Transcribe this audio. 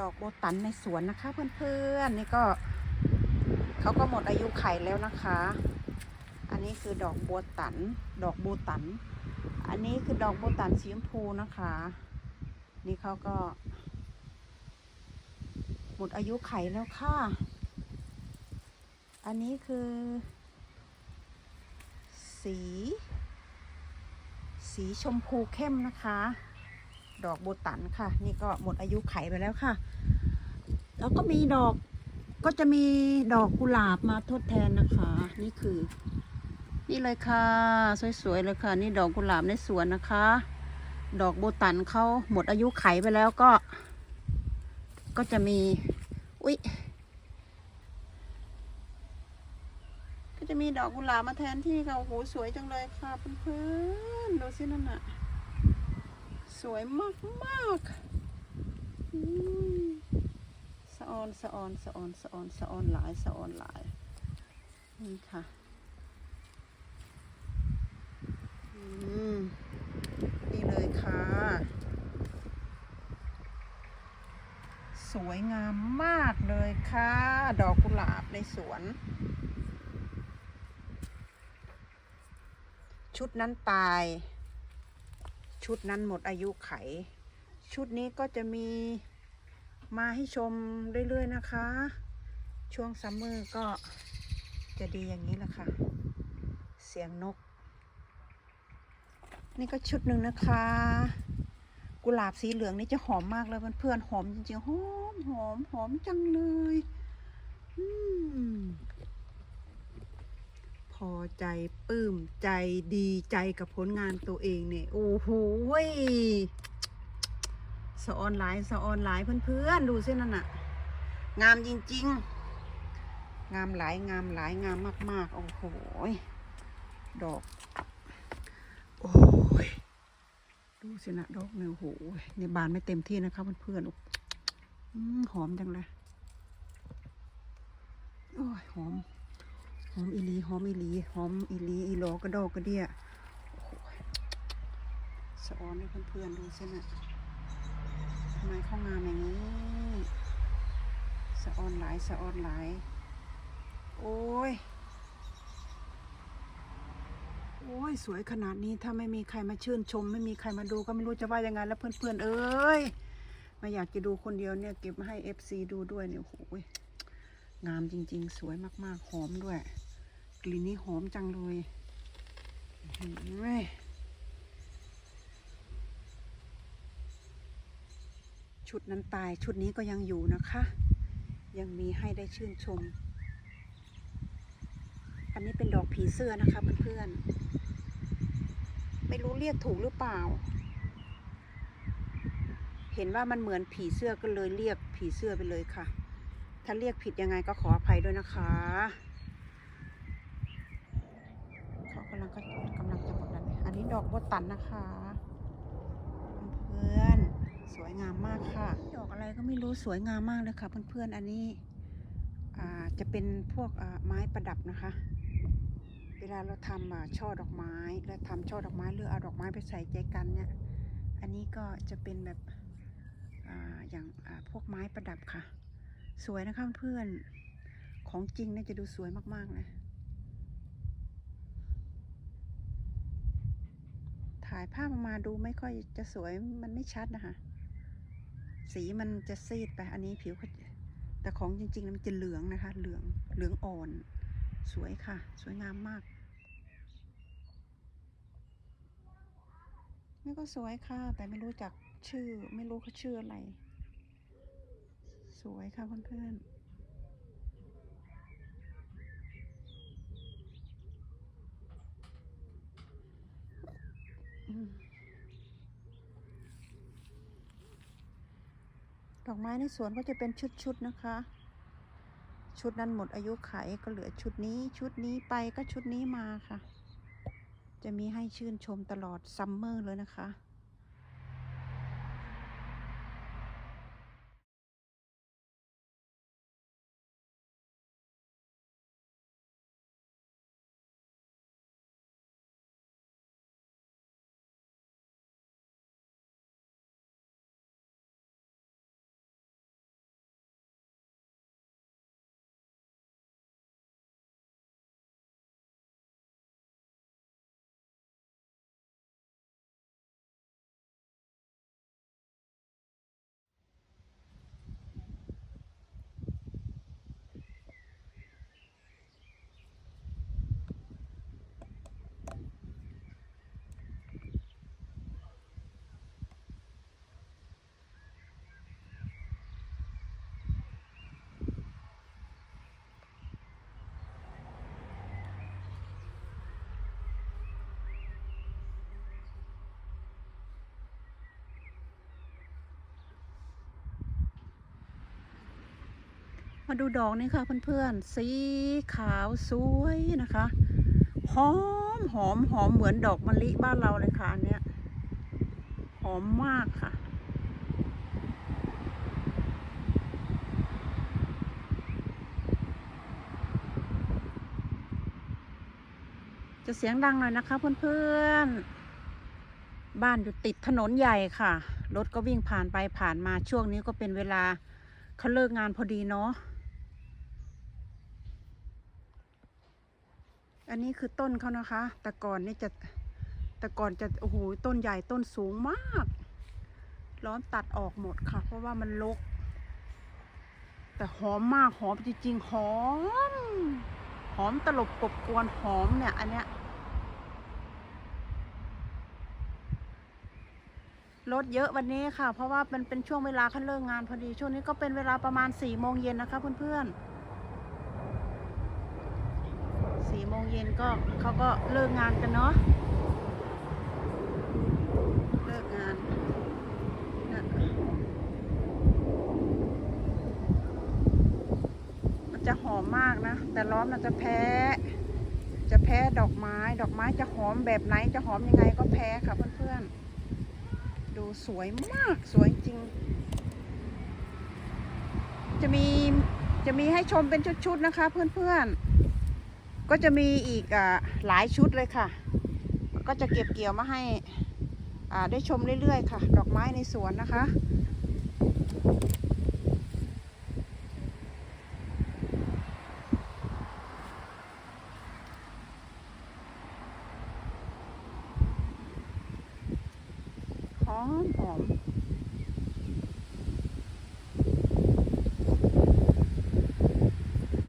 ดอกโบตันในสวนนะคะ เพื่อนๆนี่ก็เขาก็หมดอายุไขแล้วนะคะ อันนี้คือดอกโบตัน ดอกโบตัน อันนี้คือดอกโบตันสีชมพูนะคะ นี่เขาก็ หมดอายุไขแล้วค่ะ อันนี้คือ สี สีชมพูเข้มนะคะ ดอกโบตันค่ะ นี่ก็หมดอายุไขไปแล้วค่ะ แล้วก็มีดอกก็จะมีดอกกุหลาบมาทดแทนนะคะ นี่คือ นี่เลยค่ะ สวยๆเลยค่ะ นี่ดอกกุหลาบในสวนนะคะ ดอกโบตันเขาหมดอายุไขไปแล้วก็ ก็จะมี อุ๊ยก็จะมีดอกกุหลาบมาแทนที่ค่ะโอ้โหสวยจังเลยค่ะเพื่อนๆดูสินั่นน่ะ วยมากมากสะออนสะออนสะออนสะออนสะออนหลายสะออนหลาย นี่ค่ะอืมนี่เลยค่ะ สวยงามมากเลยค่ะ ดอกกุหลาบในสวน ชุดนั้นตาย ชุดนั้นหมดอายุไข ชุดนี้ก็จะมีมาให้ชมเรื่อย ๆ นะคะ ช่วงซัมเมอร์ก็จะดีอย่างนี้แหละค่ะ เสียงนก นี่ก็ชุดหนึ่งนะคะ กุหลาบสีเหลืองนี่จะหอมมากเลยเพื่อนๆหอมจริงๆหอมหอมหอมจังเลย อืม พอใจปลื้มใจดีใจกับผลงานตัวเองเนี่ยโอ้โหสะออนไลน์สะออนไลน์เพื่อนๆดูสินั่นน่ะ งามจริง ๆ งามหลายงามหลายงามมาก ๆ โอ้โหดอก โอ้ยดูสินะดอกเนี่ยโอ้โหในบานไม่เต็มที่นะคะเพื่อนๆอืมหอมจังเลย โอ้ยหอม อมอีลีหอมอีลีหอมอีลีอีหลกระดอกกระเดียโอ้โหสะออนให้เพื่อนๆดูสินะทำไมเข้างามอย่างนี้สะออนหลายสะออนหลายโอ้ยโอ้ยสวยขนาดนี้ถ้าไม่มีใครมาชื่นชม ไม่มีใครมาดูก็ไม่รู้จะว่ายังไงแล้วเพื่อนๆเอ้ยไมาอยากจะดูคนเดียวเนี่ยเก็บมาให้เอฟซดูด้วยเนี่ยโอ้ยงามจริงๆ สวยมากๆหอมด้วย กลิ่นนี้หอมจังเลยอื้อหือชุดนั้นตายชุดนี้ก็ยังอยู่นะคะ ยังมีให้ได้ชื่นชม อันนี้เป็นดอกผีเสื้อนะคะเพื่อนๆ ไม่รู้เรียกถูกหรือเปล่า เห็นว่ามันเหมือนผีเสื้อก็เลยเรียกผีเสื้อไปเลยค่ะ ถ้าเรียกผิดยังไงก็ขออภัยด้วยนะคะเขากำลังก็กำลังจะหม ดอกโบตันนะคะ เพื่อนๆสวยงามมากค่ะ ดอกอะไรก็ไม่รู้สวยงามมากเลยค่ะเพื่อนๆอันนี้อาจะเป็นพวกไม้ประดับนะคะ เวลาเราทำอ่าช่อดอกไม้ แล้วทำช่อดอกไม้หรือเอาดอกไม้ไปใส่ใจกันเนี่ย อันนี้ก็จะเป็นแบบออย่างพวกไม้ประดับค่ะ สวยนะคะเพื่อนของจริงเนี่ยจะดูสวยมากๆเล ถ่ายภาพออกมาดูไม่ค่อยจะสวยมันไม่ชัดนะคะ สีมันจะซีดไปอันนี้ผิวแต่ของจริงๆมันจะเหลืองนะคะ เหลืองเหลืองอ่อน สวยค่ะ สวยงามมากนี่ก็สวยค่ะ แต่ไม่รู้จักชื่อ ไม่รู้เขาชื่ออะไร สวยค่ะเพื่อนๆ ดอกไม้ในสวนก็จะเป็นชุดๆนะคะ ชุดนั้นหมดอายุขายก็เหลือชุดนี้ชุดนี้ไปก็ชุดนี้มาค่ะ จะมีให้ชื่นชมตลอดซัมเมอร์เลยนะคะ มาดูดอกนี่ค่ะเพื่อนๆ สีขาวสวยนะคะ หอมหอมหอมเหมือนดอกมะลิบ้านเราเลยค่ะอันเนี้ย หอมมากค่ะ จะเสียงดังหน่อยนะคะเพื่อนๆ บ้านอยู่ติดถนนใหญ่ค่ะ รถก็วิ่งผ่านไปผ่านมาช่วงนี้ก็เป็นเวลาเขาเลิกงานพอดีเนาะ อันนี้คือต้นเขานะคะ แต่ก่อนนี่จะแต่ก่อนจะโอ้โหต้นใหญ่ต้นสูงมากร้อนตัดออกหมดค่ะ เพราะว่ามันรกแต่หอมมากหอมจริงๆหอม หอมตลบกบกวนหอมเนี่ย อันเนี้ยรถเยอะวันนี้ค่ะ เพราะว่ามันเป็นช่วงเวลาเขาเลิกงานพอดี ช่วงนี้ก็เป็นเวลาประมาณสี่โมงเย็นนะคะเพื่อนๆสี่โมงเย็นก็เขาก็เลิกงานกันเนาะเลิกงานนะมันจะหอมมากนะ แต่ร้อนมันจะแพ้ จะแพ้ดอกไม้ ดอกไม้จะหอมแบบไหนจะหอมยังไงก็แพ้ค่ะเพื่อนๆ ดูสวยมากสวยจริง จะมีจะมีให้ชมเป็นชุดๆนะคะเพื่อนๆ ก็จะมีอีกอหลายชุดเลยค่ะ ก็จะเก็บเกี่ยวมาให้ได้ชมเรื่อยๆค่ะ ดอกไม้ในสวนนะคะ